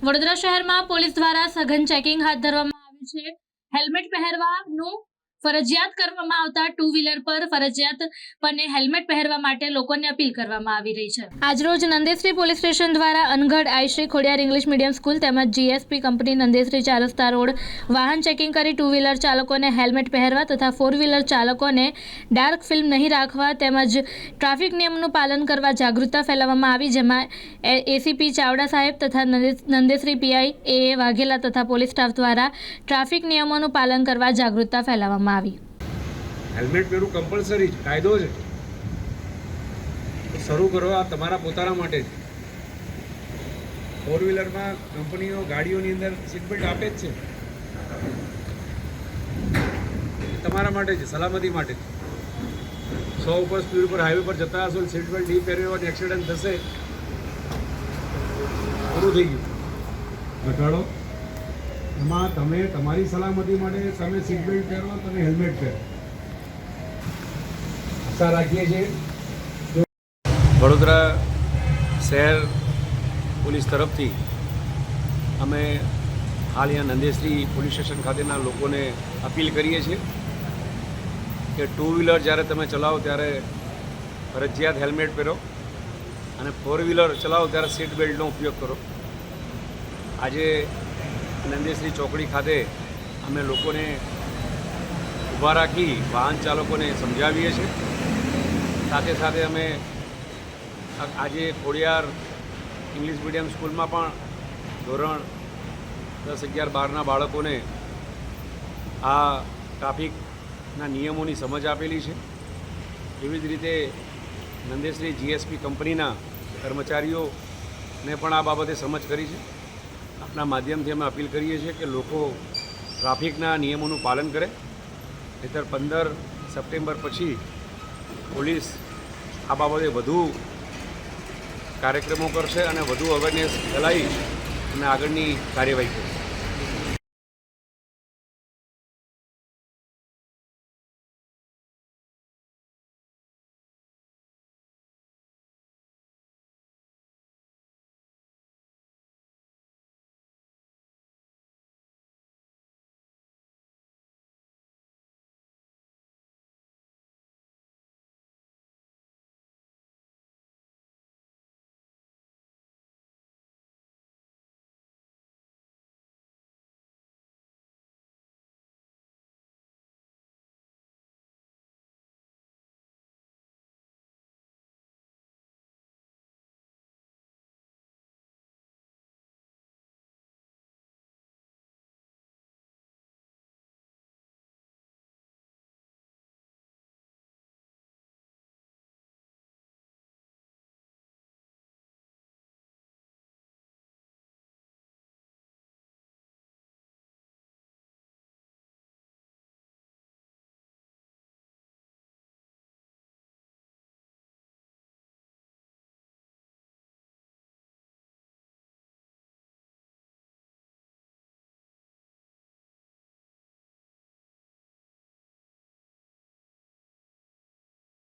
વડોદરા શહેરમાં પોલીસ દ્વારા સઘન ચેકિંગ હાથ ધરવામાં આવ્યું છે. હેલ્મેટ પહેરવાનું ફરજિયાત કરવામાં આવતા ટુ વ્હીલર પર ફરજિયાત પને હેલ્મેટ પહેરવા માટે લોકોને અપીલ કરવામાં આવી રહી છે. આજરોજ નંદેશ્રી પોલીસ સ્ટેશન દ્વારા Angadh Aishri Khodiyar English medium school તેમજ જીએસપી કંપની નંદેશ્રી ચાર રોડ વાહન ચેકિંગ કરી ટુ વ્હીલર ચાલકોને હેલ્મેટ પહેરવા તથા ફોર વ્હીલર ચાલકોને ડાર્ક ફિલ્મ નહીં રાખવા તેમજ ટ્રાફિક નિયમનું પાલન કરવા જાગૃતતા ફેલાવવામાં આવી, જેમાં એસીપી ચાવડા સાહેબ તથા નંદે- નંદેશ્રી પીઆઈ એ વાઘેલા તથા પોલીસ સ્ટાફ દ્વારા ટ્રાફિક નિયમોનું પાલન કરવા જાગૃતતા ફેલાવવામાં આવી. હેલ્મેટ પહેરવું કમ્પલસરી છે કાયદો છે. શરૂ કરો આ તમારા પોતાના માટે. છે ફોર વ્હીલરમાં કંપનીઓ ગાડીઓની અંદર સીટબેલ્ટ આપે જ છે. તમારા માટે છે સલામતી માટે. છે સો ઉપર સ્પીડ ઉપર હાઈવે પર જતા હશો સીટ બેલ્ટ નહીં પહેર્યો અને એક્સિડન્ટ થશે. પૂરું થઈ ગયું. ઘટાડો એમાં તમે તમારી સલામતી માટે તમે સીટ બેલ્ટ પહેરો તમે હેલ્મેટ પહેરો. આશા રાખીએ છીએ. વડોદરા શહેર પોલીસ તરફથી અમે હાલ અહીંયા નંદેશ્રી પોલીસ સ્ટેશન ખાતેના લોકોને અપીલ કરીએ છીએ કે ટુ વ્હીલર જ્યારે તમે ચલાવો ત્યારે ફરજિયાત હેલ્મેટ પહેરો અને ફોર વ્હીલર ચલાવો ત્યારે સીટ બેલ્ટનો ઉપયોગ કરો. આજે નંદેશ્રી ચોકડી ખાતે અમે લોકોને ઊભા રાખી વાહન ચાલકોને સમજાવીએ છીએ. સાથે સાથે અમે આજે ખોડિયાર ઇંગ્લિશ મીડિયમ સ્કૂલમાં પણ ધોરણ દસ અગિયાર બારના બાળકોને આ ટ્રાફિકના નિયમોની સમજ આપેલી છે. એવી જ રીતે નંદેશ્રી જીએસપી કંપનીના કર્મચારીઓને પણ આ બાબતે સમજ કરી છે. આપના માધ્યમથી અમે અપીલ કરીએ છીએ કે લોકો ટ્રાફિકના નિયમોનું પાલન કરે. નહીતર પંદર સપ્ટેમ્બર પછી પોલીસ આ બાબતે વધુ કાર્યક્રમો કરશે અને વધુ અવેરનેસ ફેલાવી અને આગળની કાર્યવાહી કરશે.